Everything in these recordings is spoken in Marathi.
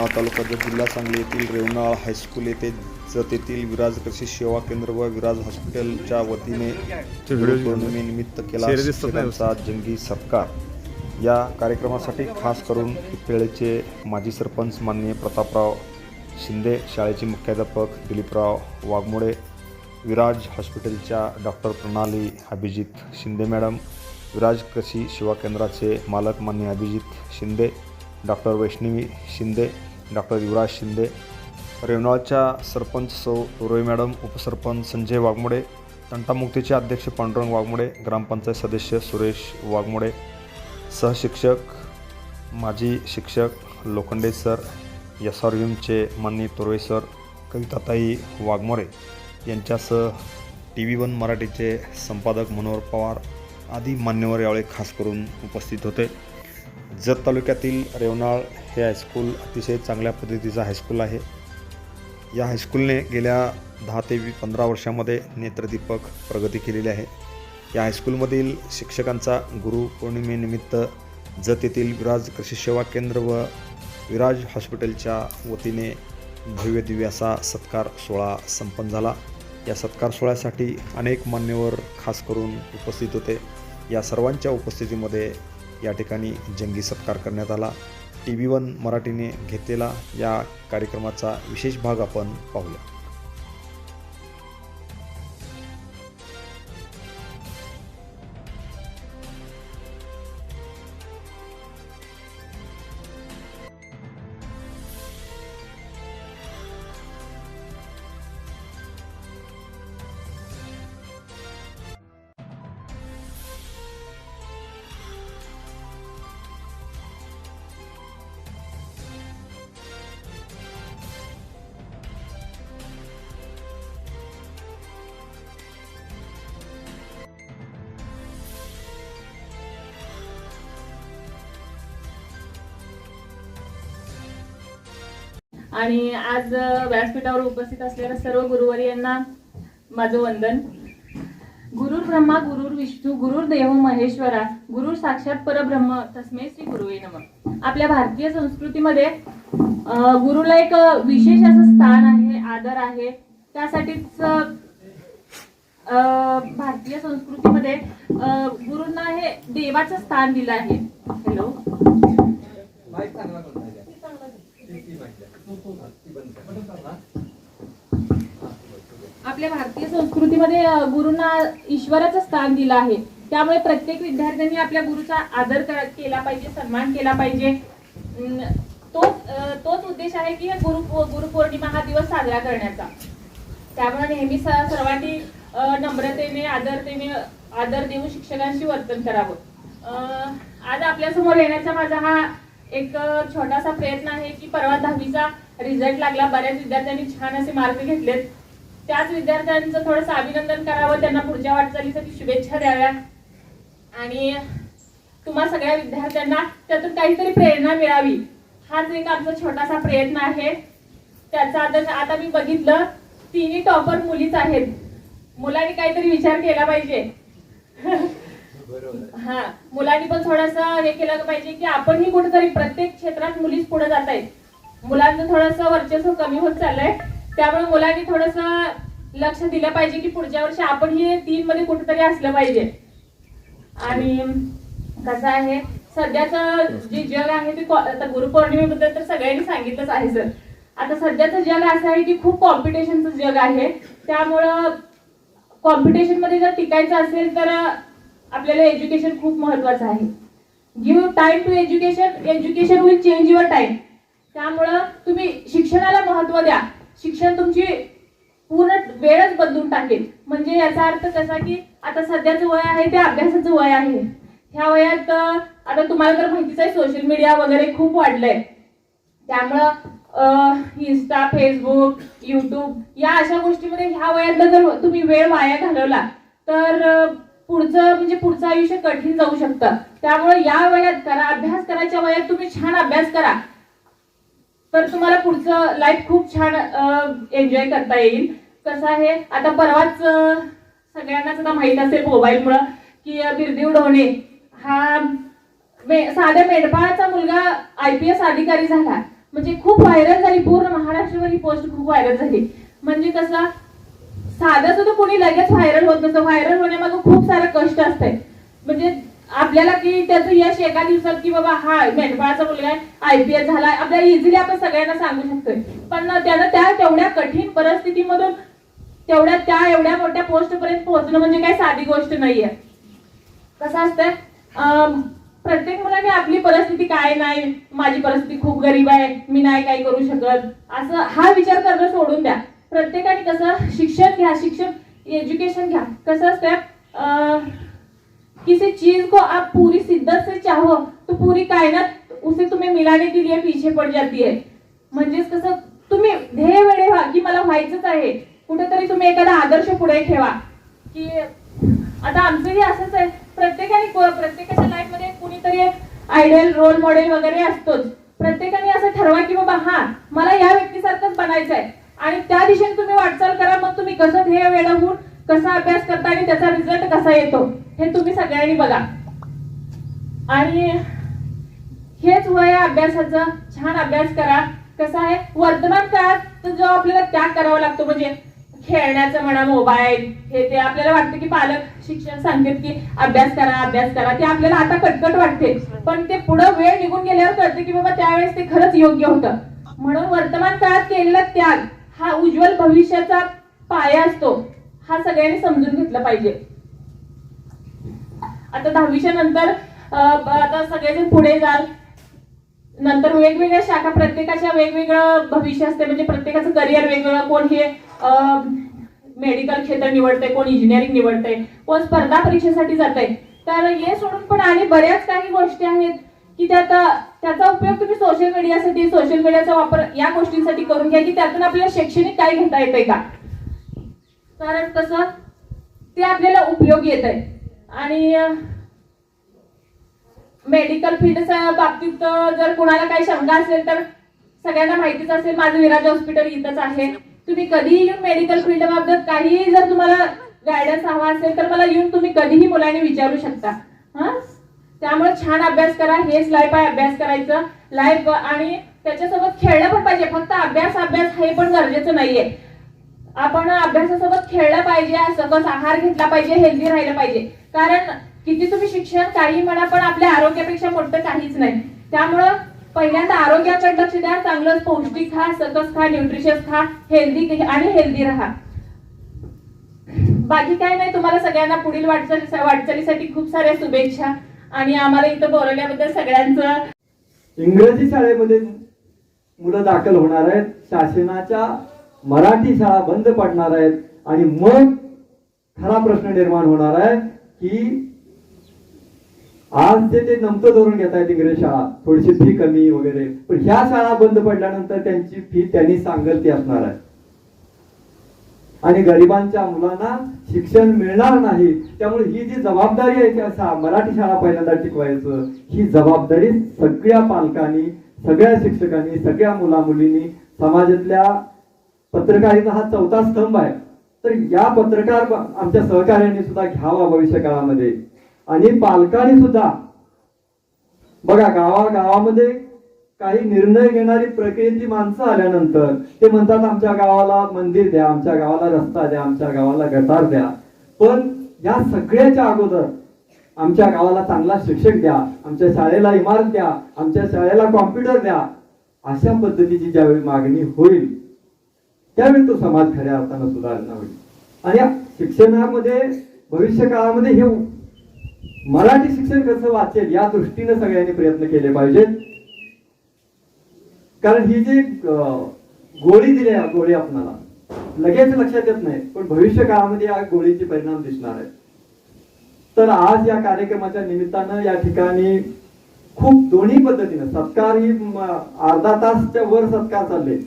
मानव तालुका जत जिल्हा सांगली येथील रेवनाळ हायस्कूल येथे जत येथील विराज कृषी सेवा केंद्र व विराज हॉस्पिटलच्या वतीने पौर्णिमेनिमित्त केला. शिक्षकांचा जंगी सत्कार. या कार्यक्रमासाठी खास करून पिपेळेचे माजी सरपंच माननीय प्रतापराव शिंदे शाळेचे मुख्याध्यापक दिलीपराव वाघमोडे विराज हॉस्पिटलच्या डॉक्टर प्रणाली अभिजित शिंदे मॅडम विराज कृषी सेवा केंद्राचे मालक मान्य अभिजित शिंदे डॉक्टर वैष्णवी शिंदे डॉक्टर युवराज शिंदे रेवणाळच्या सरपंच सौ रोई मॅडम उपसरपंच संजय वाघमोडे तंटामुक्तीचे अध्यक्ष पांडुरंग वाघमोडे ग्रामपंचायत सदस्य सुरेश वाघमोडे सहशिक्षक माजी शिक्षक लोखंडे सर एस आर यूमचे माननीय तुरवे सर कविताताई वाघमोरे यांच्यासह टी व्ही वन मराठीचे संपादक मनोहर पवार आदी मान्यवर यावेळी खास करून उपस्थित होते. जत तालुक्यातील रेवनाळ हे हायस्कूल अतिशय चांगल्या पद्धतीचं हायस्कूल आहे. या हायस्कूलने गेल्या दहा ते वी पंधरा वर्षामध्ये नेत्रदीपक प्रगती केलेली आहे. या हायस्कूलमधील शिक्षकांचा गुरुपौर्णिमेनिमित्त जत येथील विराज कृषी सेवा केंद्र व विराज हॉस्पिटलच्या वतीने भव्य दिव्य असा सत्कार सोहळा संपन्न झाला. या सत्कार सोहळ्यासाठी अनेक मान्यवर खास करून उपस्थित होते. या सर्वांच्या उपस्थितीमध्ये या ठिकाणी जंगी सत्कार करण्यात आला. टी व्ही वन मराठीने घेतलेला या कार्यक्रमाचा विशेष भाग आपण पाहूया. आणि आज व्यासपीठावर उपस्थित असलेल्या सर्व गुरुवारी यांना माझं वंदन. गुरुर ब्रह्मा गुरुर विष्णू गुरुर देव महेश्वरा गुरुर साक्षात परब्रह्म तस्मे श्री गुरुवे नम. आपल्या भारतीय संस्कृतीमध्ये गुरुला एक विशेष असं स्थान आहे आदर आहे. त्यासाठीच भारतीय संस्कृतीमध्ये गुरुंना हे देवाचं स्थान दिलं आहे. हॅलो आपल्या भारतीय संस्कृतीमध्ये गुरुंना ईश्वराचं स्थान दिलं आहे. त्यामुळे प्रत्येक विद्यार्थ्यांनी आपल्या गुरुचा आदर केला पाहिजे सन्मान केला पाहिजे. तोच तोच उद्देश आहे की गुरु गुरुपौर्णिमा हा दिवस साजरा करण्याचा. त्यामुळे नेहमी सर्वांनी नम्रतेने आदरतेने आदर देऊन शिक्षकांशी वर्तन करावं. आज आपल्यासमोर येण्याचा माझा हा एक छोटासा प्रयत्न आहे की परवा दहावीचा रिझल्ट लागला बऱ्याच विद्यार्थ्यांनी छान असे मार्क घेतलेत. त्याच विद्यार्थ्यांचं थोडंसं अभिनंदन करावं त्यांना पुढच्या वाटचालीसाठी शुभेच्छा द्याव्या. आणि तुम्हा सगळ्या विद्यार्थ्यांना त्यातून काहीतरी प्रेरणा मिळावी. हाच एक आमचा छोटासा प्रयत्न आहे. त्याचा आता आता मी बघितलं तिन्ही टॉपर मुलीच आहेत. मुलांनी काहीतरी विचार केला पाहिजे. हा मुलांनी पण थोडंसं हे केलं पाहिजे की आपणही कुठेतरी प्रत्येक क्षेत्रात मुलीच पुढे जात आहेत मुलांचं थोडंसं वर्चस्व कमी होत चाललंय. त्यामुळे मुलांनी थोडंसं लक्ष दिलं पाहिजे की पुढच्या वर्षी आपणही तीन मध्ये कुठेतरी असलं पाहिजे. आणि कसं आहे सध्याचं जे जग आहे ते को- आता गुरुपौर्णिमेबद्दल तर सगळ्यांनी सांगितलंच आहे सर. आता सध्याचं जग असं आहे की खूप कॉम्पिटिशनचं जग आहे. त्यामुळं कॉम्पिटिशनमध्ये जर टिकायचं असेल तर आपल्याला एज्युकेशन खूप महत्वाचं आहे. Give time to education education will change your time त्यामुळं तुम्ही शिक्षणाला महत्त्व द्या. शिक्षण तुमची पूर्ण वेळच बदलून टाकेल. म्हणजे याचा अर्थ कसा की आता सध्याचं वय आहे ते अभ्यासाचं वय आहे. ह्या वयात आता तुम्हाला तर माहितीच आहे सोशल मीडिया वगैरे खूप वाढलंय. त्यामुळं इन्स्टा फेसबुक युट्यूब या अशा गोष्टीमध्ये ह्या वयातला जर तुम्ही वेळ वाया घालवला तर पुढचं म्हणजे पुढचं आयुष्य कठीण जाऊ शकतं. त्यामुळे या वयात करा अभ्यास करायच्या वयात तुम्ही छान अभ्यास करा. तर तुम्हाला पुढचं लाईफ खूप छान एन्जॉय करता येईल. कसं आहे आता परवाच सगळ्यांनाच आता माहीत असेल मोबाईलमुळं की अं, बिरदेव ढोणे हा मे- साध्या मेंढपाळाचा मुलगा आय पी एस अधिकारी झाला. म्हणजे खूप व्हायरल झाली पूर्ण महाराष्ट्रभर ही पोस्ट खूप व्हायरल झाली. म्हणजे कसं साधं सुद्धा कोणी लगेच व्हायरल होत नसतं. व्हायरल होण्यामागं खूप सारं कष्ट असतंय. म्हणजे आपल्याला की त्याचं यश एका दिवसात की बाबा हा मेंढपाळाचा मुलगा आहे आयपीएस झालाय आपल्याला इझिली आपण सगळ्यांना सांगू शकतोय. पण त्यानं त्या तेवढ्या कठीण परिस्थितीमधून तेवढ्या त्या एवढ्या मोठ्या पोस्ट पर्यंत पोहोचणं म्हणजे काही साधी गोष्ट नाहीये. कसं असतंय? प्रत्येक मुलाने आपली परिस्थिती काय नाही माझी परिस्थिती खूप गरीब आहे मी नाही काही करू शकत. असं हा विचार करणं सोडून द्या. प्रत्येकाने कसं शिक्षण घ्या शिक्षण एज्युकेशन घ्या. कसं असतंय? किसी चीज को आप पूरी शिद्दत से चाहो तो पूरी कायनात उसे तुम्हें मिलाने के लिए पीछे पड जाती है। म्हणजेच कसं तुम्ही ध्येय वेळे व्हा की मला व्हायचंच आहे. कुठेतरी तुम्ही एखादा आदर्श पुढे ठेवा. की आता आमचंही असंच आहे. प्रत्येकाने प्रत्येकाच्या लाईफमध्ये कुणीतरी एक आयडियल रोल मॉडेल वगैरे असतोच. प्रत्येकाने असं ठरवा की बाबा हा मला या व्यक्तीसारखंच बनायचं आहे आणि त्या दिशेने तुम्ही वाटचाल करा मग तुम्ही कसं ध्येय वेळवून कसा अभ्यास करता आणि त्याचा रिझल्ट कसा येतो हे तुम्ही सगळ्यांनी बघा. आणि हेच वय अभ्यासाचं. छान अभ्यास करा. कसं आहे? वर्तमान काळात तर जो आपल्याला त्याग करावा लागतो म्हणजे खेळण्याचं म्हणा मोबाईल हे ते आपल्याला वाटतं की पालक शिक्षण सांगतात की अभ्यास करा अभ्यास करा. ते आपल्याला आता कटकट वाटते. पण ते पुढं वेळ निघून गेल्यावर कळतं की बाबा त्यावेळेस ते खरंच योग्य होतं. म्हणून वर्तमान काळात केलेला त्याग हा उज्ज्वल भविष्याचा पाया असतो. हा सगळ्यांनी समजून घेतलं पाहिजे. आता दहावीच्या नंतर आता सगळेजण पुढे जाल. नंतर वेगवेगळ्या शाखा प्रत्येकाच्या वेगवेगळं भविष्य असते. म्हणजे प्रत्येकाचं करिअर वेगवेगळं. कोण हे मेडिकल क्षेत्र निवडतंय कोण इंजिनिअरिंग निवडते कोण स्पर्धा परीक्षेसाठी जाते तर हे सोडून पण आणि बऱ्याच काही गोष्टी आहेत की त्यात त्याचा उपयोग तुम्ही सोशल मीडियासाठी सोशल मीडियाचा वापर या गोष्टींसाठी करून घ्या की त्यातून आपल्याला शैक्षणिक काय घेता येतंय का? कारण कसं ते आपल्याला उपयोगी येत आहे. आणि मेडिकल फील्डच्या बाबतीत जर कोणाला काही शंका असेल तर सगळ्यांना माहितीच असेल माझं विराज हॉस्पिटल इथंच आहे. तुम्ही कधीही येऊन मेडिकल फील्ड बाबतीत काहीही जर तुम्हाला गायडन्स हवा असेल तर मला येऊन तुम्ही कधीही मुलांनी विचारू शकता. हा? त्यामुळे छान अभ्यास करा. हेच लाईफ आहे अभ्यास करायचं. लाईफ आणि त्याच्यासोबत खेळलं पण पाहिजे. फक्त अभ्यास अभ्यास हे पण गरजेचं नाहीये. आपण अभ्यासासोबत खेळलं पाहिजे सकस आहार घेतला पाहिजे हेल्दी राहिलं पाहिजे. कारण किती तुम्ही शिक्षण काही म्हणा पण आपल्या आरोग्यापेक्षा मोठं काहीच नाही. त्यामुळं पहिल्यांदा आरोग्याकडे लक्ष द्या चांगलं पौष्टिक खा सकस खा न्यूट्रिशियस खा हेल्दी आणि हेल्दी राहा. बाकी काय नाही तुम्हाला सगळ्यांना पुढील वाटचाली वाटचालीसाठी खूप साऱ्या शुभेच्छा. आणि आम्हाला इथं बोलवल्याबद्दल सगळ्यांचं इंग्रजी शाळेमध्ये मुलं दाखल होणार आहेत. शासनाच्या मराठी शाळा बंद पडणार आहेत आणि मग खरा प्रश्न निर्माण होणार आहे की आज जे ते नमतं धरून घेत आहेत इंग्रजी शाळा. थोडीशी फी कमी वगैरे. पण ह्या शाळा बंद पडल्यानंतर त्यांची फी त्यांनी सांगल ती असणार आहे. आणि गरिबांच्या मुलांना शिक्षण मिळणार नाही त्यामुळे ही जी जबाबदारी आहे त्या मराठी शाळा पहिल्यांदा टिकवायचं ही जबाबदारी सगळ्या पालकांनी सगळ्या शिक्षकांनी सगळ्या मुला मुलींनी समाजातल्या पत्रकारिता हा चौथा स्तंभ आहे. तर या पत्रकार आमच्या सहकार्याने सुद्धा घ्यावा भविष्य काळामध्ये आणि पालकांनी सुद्धा बघा गावा गावामध्ये काही निर्णय घेणारी प्रक्रियेची माणसं आल्यानंतर ते म्हणतात आमच्या गावाला मंदिर द्या आमच्या गावाला रस्ता द्या आमच्या गावाला गटार द्या. पण या सगळ्याच्या अगोदर आमच्या गावाला चांगला शिक्षक द्या आमच्या शाळेला इमारत द्या आमच्या शाळेला कॉम्प्युटर द्या अशा पद्धतीची ज्यावेळी मागणी होईल त्यावेळी तो समाज खऱ्या अर्थानं सुधारणा होईल. आणि शिक्षणामध्ये भविष्य काळामध्ये हे मराठी शिक्षण कसं वाचेल या दृष्टीने सगळ्यांनी प्रयत्न केले पाहिजेत. कारण ही जी गोळी दिली आहे गोळी आपणाला लगेच लक्षात येत नाही पण भविष्य काळामध्ये या गोळीचे परिणाम दिसणार आहेत. तर आज या कार्यक्रमाच्या निमित्तानं या ठिकाणी खूप दोन्ही पद्धतीनं सत्कार ही अर्धा तासच्या वर सत्कार चालले.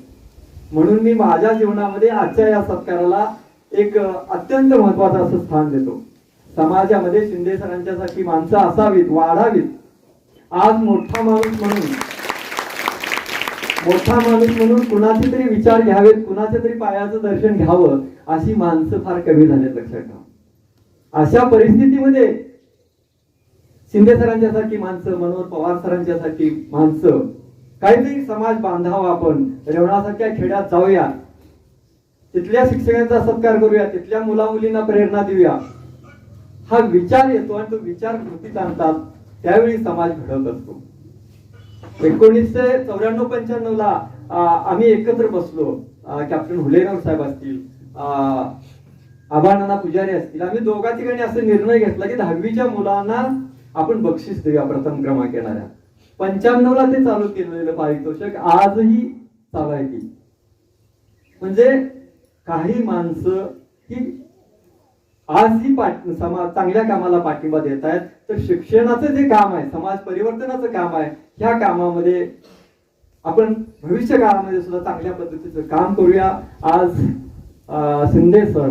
म्हणून मी माझ्या जीवनामध्ये आजच्या या सत्काराला एक अत्यंत महत्वाचं असं स्थान देतो. समाजामध्ये शिंदे सरांच्या साठी माणसं असावीत वाढावीत. आज मोठा माणूस म्हणून मोठा माणूस म्हणून कुणाचे तरी विचार घ्यावेत कुणाच्या तरी पायाचं दर्शन घ्यावं अशी माणसं फार कमी झालेत लक्षात ठेवा अशा परिस्थितीमध्ये शिंदे सरांच्या सरांच्यासारखी माणसं मनोहर पवार सरांच्या सरांच्यासारखी माणसं काहीतरी समाज बांधावा आपण. रेवणासारख्या खेड्यात जाऊया. तिथल्या शिक्षकांचा सत्कार करूया. तिथल्या मुला मुलींना प्रेरणा देऊया. हा विचार येतो आणि तो विचार कृतीत आणतात. त्यावेळी समाज घडत असतो. एकोणीसशे चौऱ्याण्णव पंच्याण्णव ला आम्ही एकत्र बसलो. कॅप्टन हुलेगाव साहेब असतील अं, आबानाना पुजारी असतील. आम्ही दोघा ठिकाणी असा निर्णय घेतला की दहावीच्या मुलांना आपण बक्षीस देऊया प्रथम क्रमांक येणाऱ्या. पंच्याण्णव ला ते चालू केलेलं पारितोषिक. आजही चालू आहे की म्हणजे काही माणसं ही आजही पाठ समाज चांगल्या कामाला पाठिंबा देत आहेत. तर शिक्षणाचं जे काम आहे समाज परिवर्तनाचं काम आहे ह्या कामामध्ये आपण भविष्य काळामध्ये सुद्धा चांगल्या पद्धतीचं काम करूया. आज शिंदे सर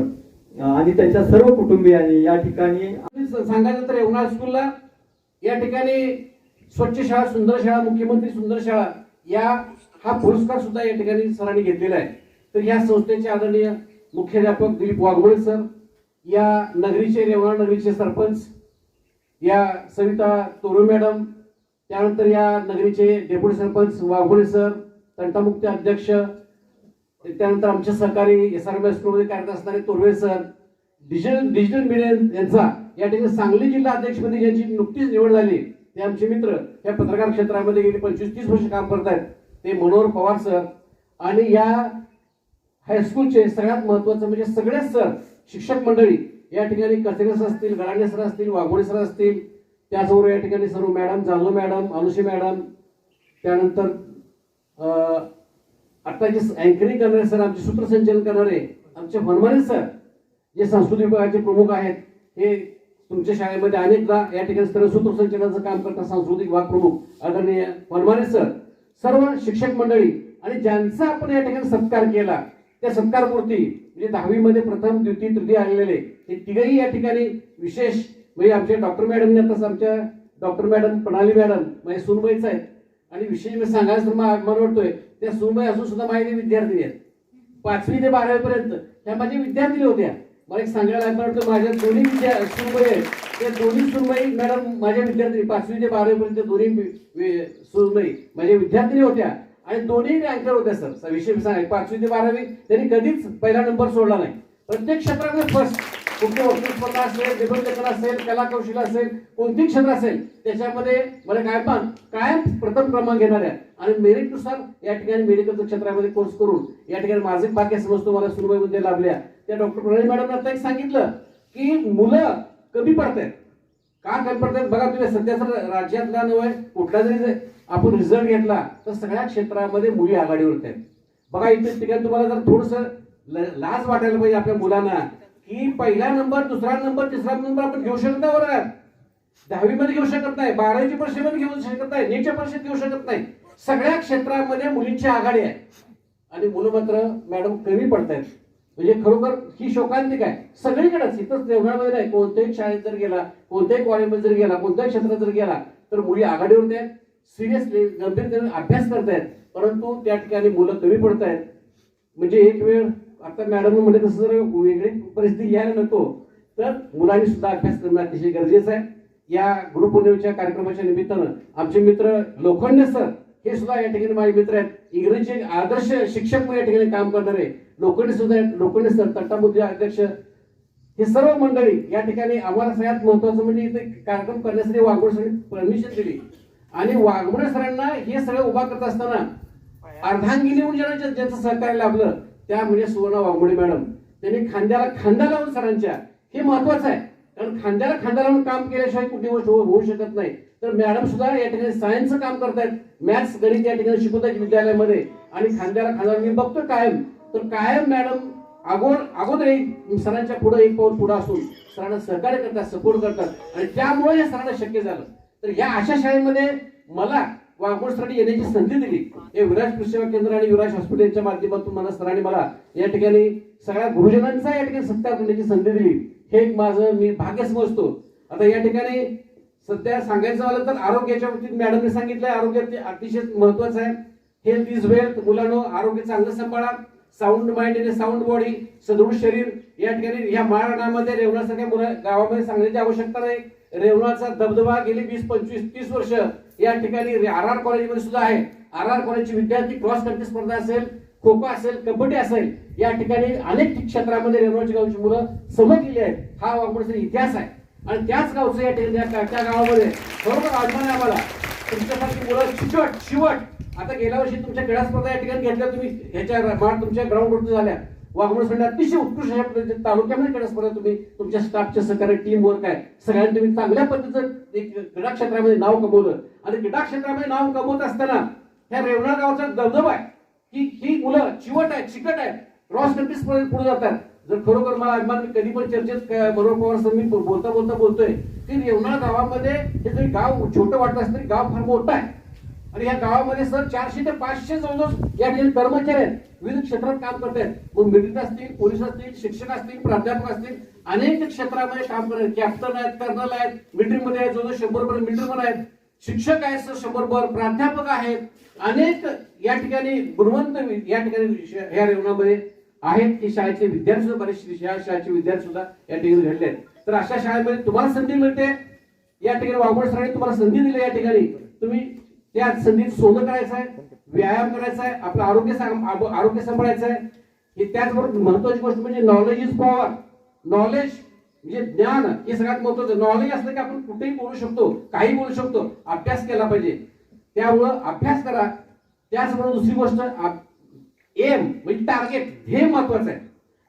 आणि त्यांच्या सर्व कुटुंबियांनी या ठिकाणी सांगायचं तर एवढा स्कूलला या ठिकाणी स्वच्छ शाळा सुंदर शाळा मुख्यमंत्री सुंदर शाळा या हा पुरस्कार सुद्धा या ठिकाणी सरांनी घेतलेला आहे. तर या संस्थेचे आदरणीय मुख्याध्यापक दिलीप वाघमोळे सर या नगरीचे रेवाळ नगरीचे सरपंच या सविता तोरू मॅडम त्यानंतर या नगरीचे डेप्युटी सरपंच वाघमोळे सर तंटामुक्ती अध्यक्ष त्यानंतर आमचे सहकारी एस आर एममध्ये कार्यरत असणारे Torve sir digital digital media यांचा या ठिकाणी सांगली जिल्हा अध्यक्षपदी ज्यांची नुकतीच निवड झाली ते आमचे मित्र या पत्रकार क्षेत्रामध्ये गेली पंचवीस तीस वर्ष काम करत आहेत ते मनोहर पवार सर आणि या हायस्कूलचे सगळ्यात महत्वाचं म्हणजे सगळेच सर शिक्षक मंडळी या ठिकाणी कचरे सर असतील गडाणे सर असतील वाघोडे सर असतील त्याचबरोबर या ठिकाणी सर्व madam Jadhav madam Anushi madam त्यानंतर आता जे अँकरिंग करणारे सर आमचे सूत्रसंचलन करणारे आमचे हनुमाने सर जे सांस्कृतिक विभागाचे प्रमुख आहेत हे तुमच्या शाळेमध्ये अनेकदा या ठिकाणी सर्व सूत्रसंचलनाचं काम करतात सांस्कृतिक विभाग प्रमुख आदरणीय हनुमाने सर सर्व शिक्षक मंडळी आणि ज्यांचा आपण या ठिकाणी सत्कार केला त्या सत्कारपूर्ती म्हणजे दहावीमध्ये प्रथम द्वितीय तृतीय आलेले हे तिघही या ठिकाणी विशेष म्हणजे आमच्या डॉक्टर मॅडमने आता आमच्या डॉक्टर मॅडम प्रणाली मॅडम म्हणजे सुनबाईच आहेत. आणि विशेष मी सांगायचं तर मला वाटतोय त्या सुनबाई असून सुद्धा माझे विद्यार्थी आहेत. पाचवी ते बारावीपर्यंत त्या माझ्या विद्यार्थी होत्या. मला एक सांगायला अभिमान वाटतं माझ्या दोन्ही विद्या सुनबाई आहेत. त्या दोन्ही सुनबाई मॅडम माझ्या विद्यार्थी पाचवी ते बारावीपर्यंत दोन्ही वि- सुनबाई माझ्या विद्यार्थी होत्या. आणि दोन्ही अँकर होत्या सर विषय सांगाय पाचवी ते बारावी त्यांनी कधीच पहिला नंबर सोडला नाही. प्रत्येक क्षेत्रामध्ये फर्स्ट कुठल्या वक्तृत्व असेल निबंधलेखन असेल कला कौशल्य असेल कोणती क्षेत्र असेल त्याच्यामध्ये मला काय पण कायम प्रथम क्रमांक घेणार आहे आणि मेरिटनुसार या ठिकाणी मेडिकलच्या क्षेत्रामध्ये कोर्स करून या ठिकाणी माझे भाग्य समजतो मला सुरुवाईमध्ये लाभल्या. त्या डॉक्टर प्रणाली मॅडम आता एक सांगितलं की मुलं कमी पडतात का कमी पडतात बघा तुम्ही सध्या राज्यातला नव्हे कुठला जरी आपण रिझल्ट घेतला तर सगळ्या क्षेत्रामध्ये मुली आघाडीवर आहेत बघा इथे ठिकाणी तुम्हाला जर थोडस लाज वाटायला पाहिजे आपल्या मुलांना की पहिला नंबर दुसरा नंबर तिसरा नंबर आपण घेऊ शकत नाही वर्गात दहावी मध्ये घेऊ शकत नाही बारावीची परीक्षेमध्ये घेऊ शकत नाही नीटच्या परीक्षेत घेऊ शकत नाही. सगळ्या क्षेत्रामध्ये मुलींची आघाडी आहे. आणि मुलं मात्र मॅडम कमी पडतायत. म्हणजे खरोखर ही शोकांतिक आहे. सगळीकडेच इथंच देवघरामध्ये नाही कोणत्याही शाळेत जर गेला कोणत्याही कॉलेजमध्ये जर गेला कोणत्याही क्षेत्रात जर गेला तर मुली आघाडीवर आहेत. सिरियसली गंभीरतेने अभ्यास करतायत परंतु त्या ठिकाणी मुलं कमी पडत आहेत. म्हणजे एक वेळ आता मॅडम म्हणजे तसं जर वेगळी परिस्थिती यायला नको तर मुलांनी सुद्धा अभ्यास करणं अतिशय गरजेचं आहे. या गुरुपौर्णिमेच्या कार्यक्रमाच्या निमित्तानं आमचे मित्र लोखंडे सर हे सुद्धा या ठिकाणी माझे मित्र आहेत. इंग्रजी आदर्श शिक्षक म्हणून या ठिकाणी काम करणारे लोखंडे सुद्धा आहेत. लोखंडे सर तट्टाबुद्धी अध्यक्ष. हे सर्व मंडळी या ठिकाणी आम्हाला सगळ्यात महत्वाचं म्हणजे इथे कार्यक्रम करण्यासाठी वाघोड सरांनी परमिशन दिली. आणि वाघोडे सरांना हे सगळं उभा करत असताना अर्धांगिनी म्हणून ज्यांना ज्यांचं सहकार्य लाभलं त्या म्हणजे सुवर्ण वाघमोडे मॅडम. त्यांनी खांद्याला खांदा लावून सरांच्या. हे महत्वाचं आहे. कारण खांद्याला खांद्याला काम केल्याशिवाय कुठली गोष्ट होऊ शकत नाही. तर मॅडम सुद्धा या ठिकाणी सायन्सचं काम करतायत. मॅथ्स गणित या ठिकाणी शिकवतात विद्यालयामध्ये. आणि खांद्याला खांद्याला मी बघतो कायम. तर कायम मॅडम अगोदर अगोदर एक सरांच्या पुढे एक पाऊल पुढे असून सरांना सहकार्य करतात सपोर्ट करतात. आणि त्यामुळे या सरांना शक्य झालं. तर या अशा शाळेमध्ये मला वाघोडसाठी येण्याची संधी दिली. हे विराज कृषी केंद्र आणि विराज हॉस्पिटलच्या माध्यमातून मला सरांनी मला या ठिकाणी सगळ्या गुरुजनांचा या ठिकाणी सत्कार करण्याची संधी दिली. हे एक माझं मी भाग्य समजतो आता या ठिकाणी सध्या सांगायचं झालं तर आरोग्याच्या बाबतीत मॅडमने सांगितलंय आरोग्य ते अतिशय महत्वाचं आहे. हेल्थ इज वेल्थ मुलांनो आरोग्य चांगलं सांभाळा. साऊंड माइंड आणि साऊंड बॉडी सदृढ शरीर. या ठिकाणी या महाराणामध्ये रेवणासारख्या मुला गावामध्ये सांगण्याची आवश्यकता नाही. रेवणाचा दबदबा गेली वीस पंचवीस तीस वर्ष या ठिकाणी आर आर कॉलेजमध्ये सुद्धा आहे. आर आर कॉलेजची विद्यार्थी क्रॉस कंट्री स्पर्धा असेल. खो खो असेल कबड्डी असेल या ठिकाणी अनेक क्षेत्रामध्ये रेवणाच्या गावची मुलं समजलेली आहेत. हा वाघमोडचा इतिहास आहे. आणि त्याच गावचं या ठिकाणी त्या- गावामध्ये बरोबर अभिमान आहे आम्हाला तुमच्यासारखी मुलं चिकट शिवट. आता गेल्या वर्षी तुमच्या क्रीडा स्पर्धा या ठिकाणी घेतल्या तुम्ही ह्याच्या माठ तुमच्या ग्राउंडवरती झाल्या. वाघमोड संघ अतिशय उत्कृष्ट अशा पद्धतीने तालुक्यामध्ये क्रीडा स्पर्धा तुम्ही तुमच्या स्टाफचे सहकार्य टीम वर्क आहे. सगळ्यांनी तुम्ही चांगल्या पद्धतीचं एक क्रीडा क्षेत्रामध्ये नाव कमवलं. आणि क्रीडा क्षेत्रामध्ये नाव कमवत असताना ह्या रेवणा गावाचा दबदबा आहे. की ही मुलं चिवट आहेत चिकट आहेत. क्रॉस कंट्रीज पर्यंत पुढे जातात. जर खरोखर मला अभिमान कधी पण चर्चेत बरोबर पवार सर मी बोलता बोलता बोलतोय की रेवणा गावामध्ये हे जरी गाव छोटं वाटत असलं तरी गाव फार मोठं आहे. आणि या गावामध्ये सर चारशे ते पाचशे जवळजवळ या ठिकाणी कर्मचारी आहेत. विविध क्षेत्रात काम करत आहेत. मग मिलिटरी असतील पोलीस असतील शिक्षक असतील प्राध्यापक असतील अनेक क्षेत्रामध्ये काम करत आहेत. कॅप्टन आहेत कर्नल आहेत मिलिटरीमध्ये आहेत जवळजवळ शंभर पर्यंत मिलिटरीमध्ये आहेत. शिक्षक आहेत सर शंभर प्राध्यापक आहेत. अनेक या ठिकाणी गुणवंत या ठिकाणी या रेवणामध्ये आहेत की शाळेचे विद्यार्थी सुद्धा बरेचसे या शाळेचे विद्यार्थी सुद्धा या ठिकाणी घडले आहेत. तर अशा शाळेमध्ये तुम्हाला संधी मिळते. या ठिकाणी वाघोड सरांनी तुम्हाला संधी दिली या ठिकाणी. तुम्ही त्या संधीत सोनं करायचं आहे व्यायाम करायचा आहे आपलं आरोग्य आरोग्य सांभाळायचं आहे. हे त्याचबरोबर महत्वाची गोष्ट म्हणजे नॉलेज इज पॉवर नॉलेज म्हणजे ज्ञान हे सगळ्यात महत्वाचं नॉलेज असलं की आपण कुठेही बोलू शकतो काही बोलू शकतो अभ्यास केला पाहिजे. त्यामुळं अभ्यास करा. त्याचबरोबर दुसरी गोष्ट एम म्हणजे टार्गेट हे महत्वाचं आहे.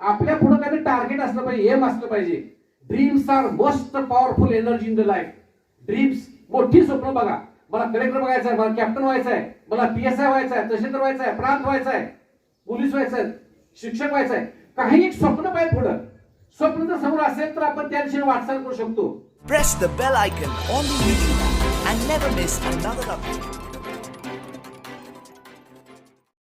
आपल्या पुढे काहीतरी टार्गेट असलं पाहिजे एम असलं पाहिजे. Dreams are most powerful energy in the life dreams मोठी स्वप्न बघा. मला कलेक्टर बघायचं आहे मला कॅप्टन व्हायचं आहे मला पी एस आय व्हायचं आहे तहसीलदार व्हायचं आहे प्रांत व्हायचं आहे पोलीस व्हायचं आहे शिक्षक व्हायचं आहे. काही एक स्वप्न पाहिजे पुढं. स्वप्न जर समोर असेल तर आपण त्या दिशेने वाटचाल करू शकतो Press the bell icon on the YouTube app and never miss another update.